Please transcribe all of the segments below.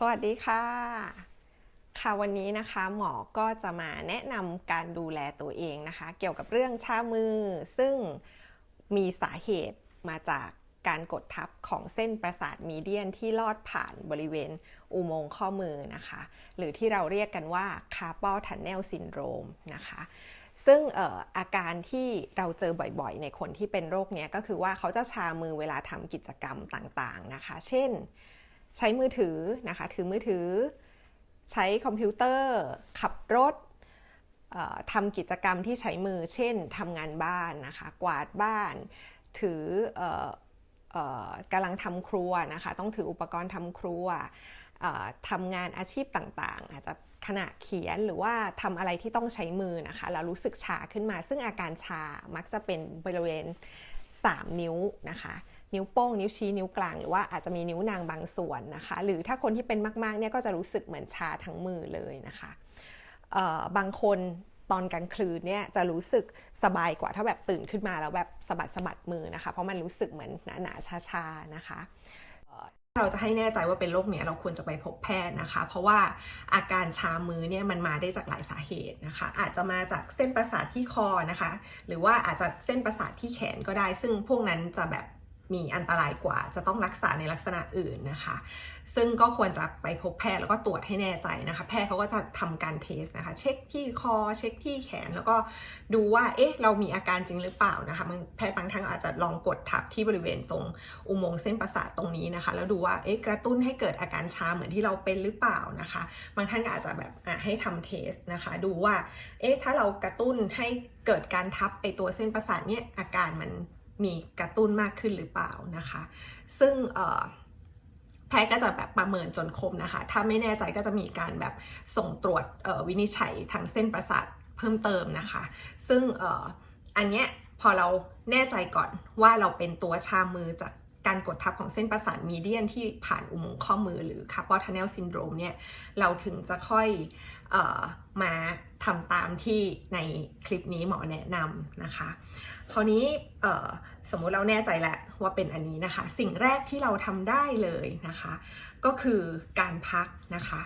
สวัสดีค่ะ ค่ะวันนี้นะคะหมอก็จะมาแนะนำการดูแลตัวเองนะคะ เกี่ยวกับเรื่องชามือ ซึ่งมีสาเหตุมาจากการกดทับของเส้นประสาทมีเดียนที่ลอดผ่านบริเวณอุโมงค์ข้อมือนะคะ หรือที่เราเรียกกันว่า carpal tunnel syndrome นะคะซึ่งอออาการที่เราเจอบ่อยๆ ในคนที่เป็นโรคเนี้ยก็คือว่าเขาจะชามือเวลาทำกิจกรรมต่างๆนะคะ เช่น ใช้มือถือนะคะ ถือมือถือ ใช้คอมพิวเตอร์ ขับรถทำกิจกรรมที่ใช้มือ เช่นทำงานบ้านนะคะ กวาดบ้าน ถือกำลังทำครัวนะคะ ต้องถืออุปกรณ์ทำครัวทำงานอาชีพต่างๆ อาจจะขณะเขียนหรือว่าทำอะไรที่ต้องใช้มือนะคะ แล้วรู้สึกชาขึ้นมา ซึ่งอาการชามักจะเป็นบริเวณ 3 นิ้วนะคะ นิ้วโป้ง นิ้วชี้ นิ้วกลาง หรือว่าอาจจะมีนิ้วนางบางส่วนนะคะ หรือถ้าคนที่เป็นมากๆเนี่ยก็จะรู้สึกเหมือนชาทั้งมือเลยนะคะบางคนตอนกลางคืนเนี่ยจะรู้สึกสบายกว่าถ้าแบบตื่นขึ้นมาแล้วแบบสะบัดสะบัดมือนะคะ เพราะมันรู้สึกเหมือนหนาๆชาๆนะคะเอ่อเราจะให้แน่ใจว่าเป็นโรคเนี้ยเราควรจะไปพบแพทย์นะคะ เพราะว่าอาการชามือเนี่ยมันมาได้จากหลายสาเหตุนะคะ อาจจะมาจากเส้นประสาทที่คอนะคะ หรือว่าอาจจะเส้นประสาทที่แขนก็ได้ ซึ่งพวกนั้นจะแบบ มีอันตรายกว่า จะต้องรักษาในลักษณะอื่นนะคะ ซึ่งก็ควรจะไปพบแพทย์แล้วก็ตรวจให้แน่ใจนะคะ แพทย์เขาก็จะทำการเทสนะคะ เช็คที่คอ เช็คที่แขน แล้วก็ดูว่า เอ๊ะ เรามีอาการจริงหรือเปล่านะคะแพทย์บางท่านอาจจะลองกดทับที่บริเวณตรงอุโมงค์เส้นประสาทตรงนี้นะคะ แล้วดูว่า เอ๊ะ กระตุ้นให้เกิดอาการชาเหมือนที่เราเป็นหรือเปล่านะคะ บางท่านก็อาจจะแบบอะให้ทำเทสนะคะ ดูว่า เอ๊ะ ถ้าเรากระตุ้นให้เกิดการทับไปตัวเส้นประสาทเนี่ยอาการมัน มีกระตุ้นมากขึ้นหรือเปล่านะคะ ซึ่งแพทย์ก็จะแบบประเมินจนครบนะคะ ถ้าไม่แน่ใจก็จะมีการแบบส่งตรวจวินิจฉัยทางเส้นประสาทเพิ่มเติมนะคะ ซึ่งอ,อันเนี้ยพอเราแน่ใจก่อนว่าเราเป็นตัวชามือจากการกดทับของเส้นประสาทมีเดียนที่ผ่านอุโมงค์ข้อมือหรือ carpal tunnel syndrome เนี่ย เราถึงจะค่อยออมา ทำตามที่ในคลิปนี้หมอแนะนำนะคะ คราวนี้สมมุติเราแน่ใจแล้วว่าเป็นอันนี้นะคะ สิ่งแรกที่เราทำได้เลยนะคะ ก็คือการพักนะคะ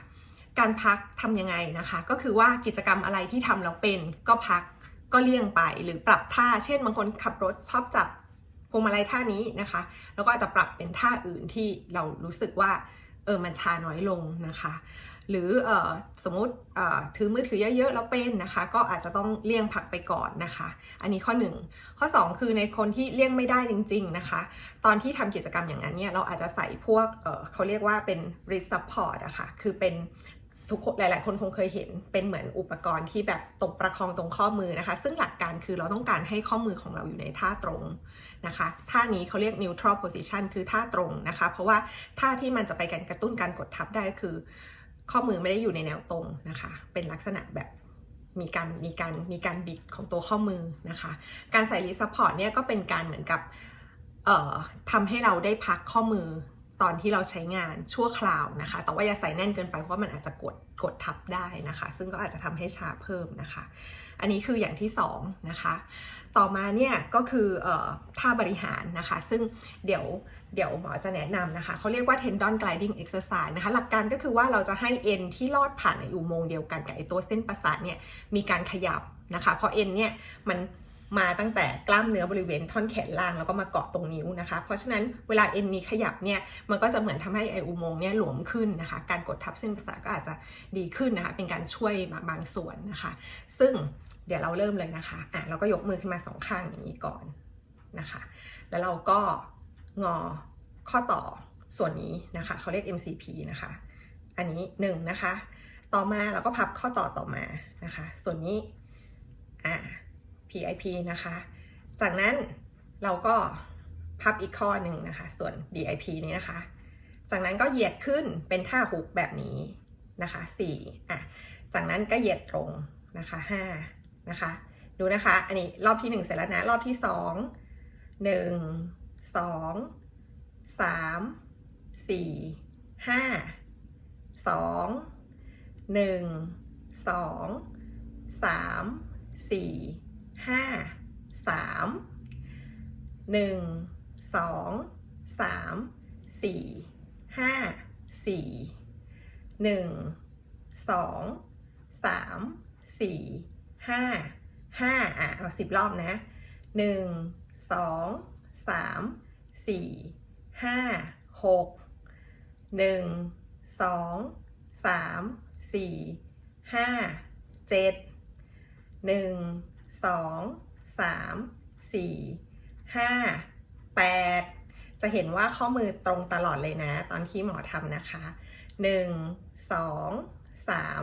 การพักทำยังไงนะคะ ก็คือว่ากิจกรรมอะไรที่ทำแล้วเป็นก็พักก็เลี่ยงไปหรือปรับท่า เช่นบางคนขับรถชอบจับพวงมาลัยท่านี้นะคะ แล้วก็อาจจะปรับเป็นท่าอื่นที่เรารู้สึกว่าเออมันชาน้อยลงนะคะ หรือออสมมติถือมือถือเยอะๆแล้วเป็นนะคะ ก็อาจจะต้องเลี่ยงพักไปก่อนนะคะ อันนี้ข้อ 1 ข้อ 2 คือในคนที่เลี่ยงไม่ได้จริง ๆนะคะ ตอนที่ทำกิจกรรมอย่างนั้นเนี่ยเราอาจจะใส่พวกเเขาเรียกว่าเป็น wrist support อะคะ่ะคือเป็นทุกคนหลาย ๆ คนคงเคยเห็นเป็นเหมือนอุปกรณ์ที่แบบตกประคองตรงข้อมือนะคะ ซึ่งหลักการคือเราต้องการให้ข้อมือของเราอยู่ในท่าตรงนะคะ ท่านี้เขาเรียก neutral position คือท่าตรงนะคะ เพราะว่าท่าที่มันจะไปการกระตุ้นการกดทับได้คือ ข้อมือไม่ได้อยู่ในแนวตรงนะคะ เป็นลักษณะแบบมีการมีการมีการบิดของตัวข้อมือนะคะ การใส่รีซัพพอร์ตเนี่ยก็เป็นการเหมือนกับเอ่อทำให้เราได้พักข้อมือตอนที่เราใช้งานชั่วคราวนะคะ แต่ว่าอย่าใส่แน่นเกินไปเพราะมันอาจจะกดกดทับได้นะคะ ซึ่งก็อาจจะทำให้ชาเพิ่มนะคะ อันนี้คืออย่างที่สองนะคะต่อมาเนี่ยก็คือออท่าบริหารนะคะ ซึ่งเดี๋ยวเดี๋ยวหมอจะแนะนำนะคะเขาเรียกว่า tendon gliding exercise นะคะ หลักการก็คือว่าเราจะให้เอ็นที่ลอดผ่านในอุโมงค์เดียวกันกับไอตัวเส้นประสาทเนี่ยมีการขยับนะคะ เพราะเอ็นเนี่ยมันมาตั้งแต่กล้ามเนื้อบริเวณท่อนแขนล่างแล้วก็มาเกาะตรงนิ้วนะคะ เพราะฉะนั้นเวลาเอ็นมีขยับเนี่ยมันก็จะเหมือนทำให้ไออุโมงค์เนี่ยหลวมขึ้นนะคะ การกดทับเส้นประสาทก็อาจจะดีขึ้นนะคะ เป็นการช่วยบางส่วนนะคะ ซึ่ง เดี๋ยวเราเริ่มเลยนะคะอะเราก็ยกมือขึ้นมาสองข้างอย่างนี้ก่อนนะคะ แล้วเราก็งอข้อต่อส่วนนี้นะคะเขาเรียก MCP นะคะ อันนี้หนึ่งนะคะ ต่อมาเราก็พับข้อต่อต่อมานะคะ ส่วนนี้อ่า PIP นะคะ จากนั้นเราก็พับอีกข้อหนึ่งนะคะ ส่วน DIP นี้นะคะ จากนั้นก็เหยียดขึ้นเป็นท่าฮุกแบบนี้นะคะ4อะ จากนั้นก็เหยียดตรงนะคะ5 นะคะ ดูนะคะ อันนี้รอบที่ 1 เสร็จแล้วนะ รอบที่ 2 1 2 3 4 5 2 1 2 3 4ห้าสามหนึ่งสองสามสี่ห้าสี่หนึ่งสองสามสี่ ห้าห้าอะเอาสิบรอบนะหนึ่งสองสามสี่ห้าหกหนึ่งสองสามสี่ห้าเจ็ดหนึ่งสองสามสี่ห้าแปดจะเห็นว่าข้อมือตรงตลอดเลยนะ ตอนที่หมอทำนะคะหนึ่งสองสาม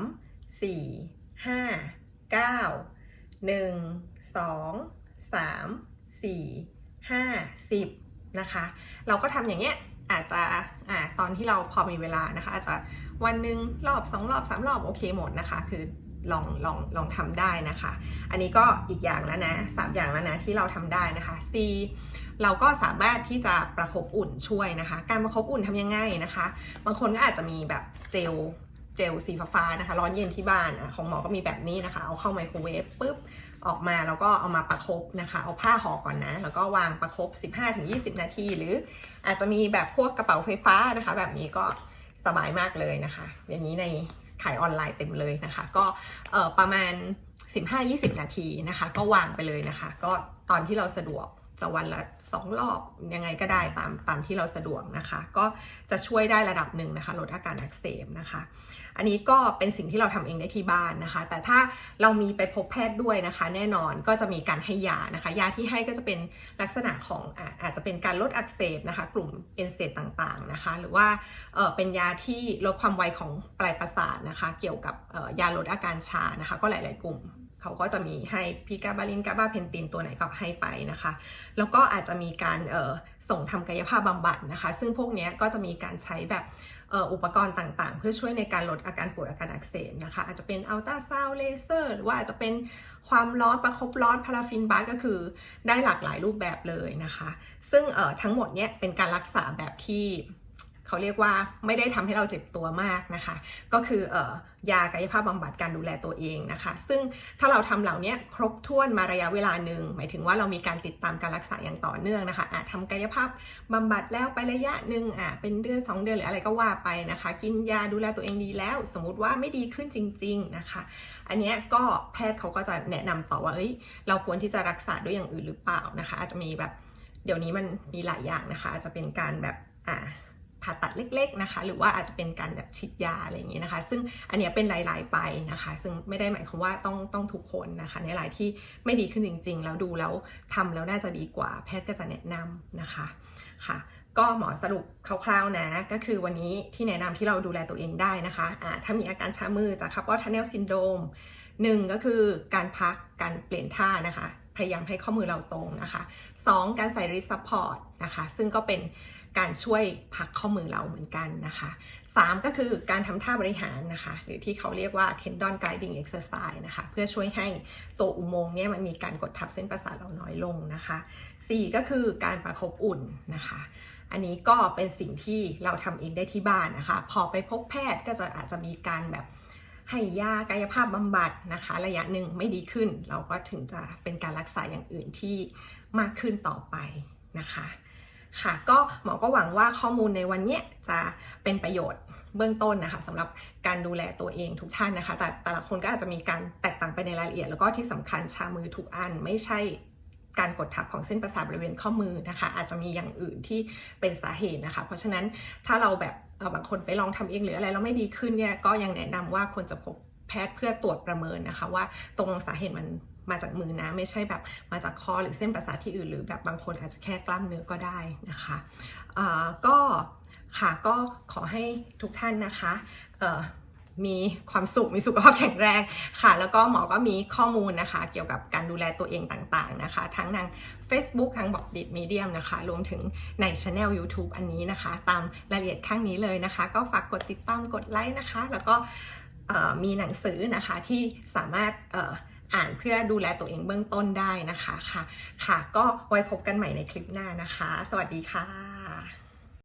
สี่ห้า เก้าหนึ่งสองสามสี่ห้าสิบนะคะ เราก็ทำอย่างเงี้ยอาจจะอ่าตอนที่เราพอมีเวลานะคะ อาจจะวันหนึ่งรอบสองรอบสามรอบโอเคหมดนะคะ คือลองลองลองทำได้นะคะ อันนี้ก็อีกอย่างแล้วนะสามอย่างแล้วนะที่เราทำได้นะคะ C เราก็สามารถที่จะประคบอุ่นช่วยนะคะ การประคบอุ่นทำยังไงนะคะ บางคนก็อาจจะมีแบบเจล เจลสีฟ้านะคะ ร้อนเย็นที่บ้านของหมอก็มีแบบนี้นะคะ เอาเข้าไมโครเวฟปุ๊บออกมาแล้วก็เอามาประคบนะคะ เอาผ้าห่อก่อนนะ แล้วก็วางประคบ15-20 นาที หรืออาจจะมีแบบพวกกระเป๋าไฟฟ้านะคะ แบบนี้ก็สบายมากเลยนะคะ อย่างนี้ในขายออนไลน์เต็มเลยนะคะ ก็ประมาณ 15-20 นาทีนะคะ ก็วางไปเลยนะคะ ก็ตอนที่เราสะดวก จะวันละ 2 รอบยังไงก็ได้ตามตามที่เราสะดวกนะคะ ก็จะช่วยได้ระดับหนึ่งนะคะ ลดอาการอักเสบนะคะ อันนี้ก็เป็นสิ่งที่เราทำเองได้ที่บ้านนะคะ แต่ถ้าเรามีไปพบแพทย์ด้วยนะคะ แน่นอนก็จะมีการให้ยานะคะ ยาที่ให้ก็จะเป็นลักษณะของอาจจะเป็นการลดอักเสบนะคะ กลุ่มเอนเซตต่างๆนะคะ หรือว่าเเป็นยาที่ลดความไวของปลายประสาทนะคะ เกี่ยวกับยาลดอาการชานะคะ ก็หลาย ๆ กลุ่ม เขาก็จะมีให้พีกาบาลินกาบาเพนตินตัวไหนก็ให้ไปนะคะ แล้วก็อาจจะมีการเออส่งทำกายภาพบำบัดนะคะ ซึ่งพวกนี้ก็จะมีการใช้แบบอุปกรณ์ต่างๆ เพื่อช่วยในการลดอาการปวดอาการอักเสบนะคะ อาจจะเป็นอัลตราซาวเลเซอร์หรือว่าอาจจะเป็นความร้อนประคบร้อนพาราฟินบาร์ก็คือได้หลากหลายรูปแบบเลยนะคะ ซึ่งทั้งหมดเนี้ยเป็นการรักษาแบบที่ เขาเรียกว่าไม่ได้ทำให้เราเจ็บตัวมากนะคะ ก็คือเอ่อยากายภาพบำบัดการดูแลตัวเองนะคะ ซึ่งถ้าเราทำเหล่านี้ครบถ้วนมาระยะเวลาหนึ่งหมายถึงว่าเรามีการติดตามการรักษาอย่างต่อเนื่องนะคะอาจทำกายภาพบำบัดแล้วไประยะหนึ่งอะเป็นเดือน 2 เดือนหรืออะไรก็ว่าไปนะคะ กินยาดูแลตัวเองดีแล้ว สมมติว่าไม่ดีขึ้นจริง ๆนะคะ อันนี้ก็แพทย์เขาก็จะแนะนำต่อว่าเอ้ยเราควรที่จะรักษาด้วยอย่างอื่นหรือเปล่านะคะ อาจจะมีแบบเดี๋ยวนี้มันมีหลายอย่างนะคะ อาจจะเป็นการแบบอ่า ผ่าตัดเล็กๆนะคะ หรือว่าอาจจะเป็นการแบบฉีดยาอะไรอย่างนี้นะคะ ซึ่งอันเนี้ยเป็นหลายๆไปนะคะ ซึ่งไม่ได้หมายความว่าต้องต้องทุกคนนะคะ ในหลายที่ไม่ดีขึ้นจริงๆ แล้วดูแล้วทำแล้วน่าจะดีกว่า แพทย์ก็จะแนะนำนะคะค่ะ ก็หมอสรุปคร่าวๆนะ ก็คือวันนี้ที่แนะนำที่เราดูแลตัวเองได้นะคะอ่าถ้ามีอาการชามือจาก carpal tunnel syndrome หนึ่งก็คือการพักการเปลี่ยนท่านะคะ พยายามให้ข้อมือเราตรงนะคะสองการใส่ wrist support นะคะซึ่งก็เป็นการช่วยพักข้อมือเราเหมือนกันนะคะ3ก็คือการทำท่าบริหารนะคะ หรือที่เขาเรียกว่า tendon guiding exercise นะคะเพื่อช่วยให้ตัวอุโมงค์เนี่ยมันมีการกดทับเส้นประสาทเราน้อยลงนะคะ4ก็คือการประคบอุ่นนะคะอันนี้ก็เป็นสิ่งที่เราทำเองได้ที่บ้านนะคะ พอไปพบแพทย์ก็จะอาจจะมีการแบบ ให้ยากายภาพบำบัดนะคะ ระยะหนึ่งไม่ดีขึ้น เราก็ถึงจะเป็นการรักษาอย่างอื่นที่มากขึ้นต่อไปนะคะค่ะก็หมอก็หวังว่าข้อมูลในวันนี้จะเป็นประโยชน์เบื้องต้นนะคะสำหรับการดูแลตัวเองทุกท่านนะคะ แต่แต่ละคนก็อาจจะมีการแตกต่างไปในรายละเอียด แล้วก็ที่สำคัญชามือทุกอันไม่ใช่การกดทับของเส้นประสาทบริเวณข้อมือนะคะ อาจจะมีอย่างอื่นที่เป็นสาเหตุนะคะ เพราะฉะนั้นถ้าเราแบบ บางคนไปลองทำเองหรืออะไรแล้วไม่ดีขึ้นเนี่ยก็ยังแนะนำว่าควรจะพบแพทย์เพื่อตรวจประเมินนะคะ ว่าตรงสาเหตุมันมาจากมือนะไม่ใช่แบบมาจากคอหรือเส้นประสาทที่อื่นหรือแบบบางคนอาจจะแค่กล้ามเนื้อก็ได้นะคะะก็ค่ะก็ขอให้ทุกท่านนะคะ มีความสุขมีสุขภาพแข็งแรงค่ะ แล้วก็หมอก็มีข้อมูลนะคะ เกี่ยวกับการดูแลตัวเองต่างๆนะคะ ทั้งทาง Facebook ทางบอกดิดมีเดียมนะคะ รวมถึงในช anel YouTube อันนี้นะคะ ตามรายละเอียดข้างนี้เลยนะคะ ก็ฝากกดติดตามกดไลค์นะคะ แล้วก็มีหนังสือนะคะที่สามารถอ่านเพื่อดูแลตัวเองเบื้องต้นได้นะคะค่ะ ค่ะ ก็ไว้พบกันใหม่ในคลิปหน้านะคะ สวัสดีค่ะ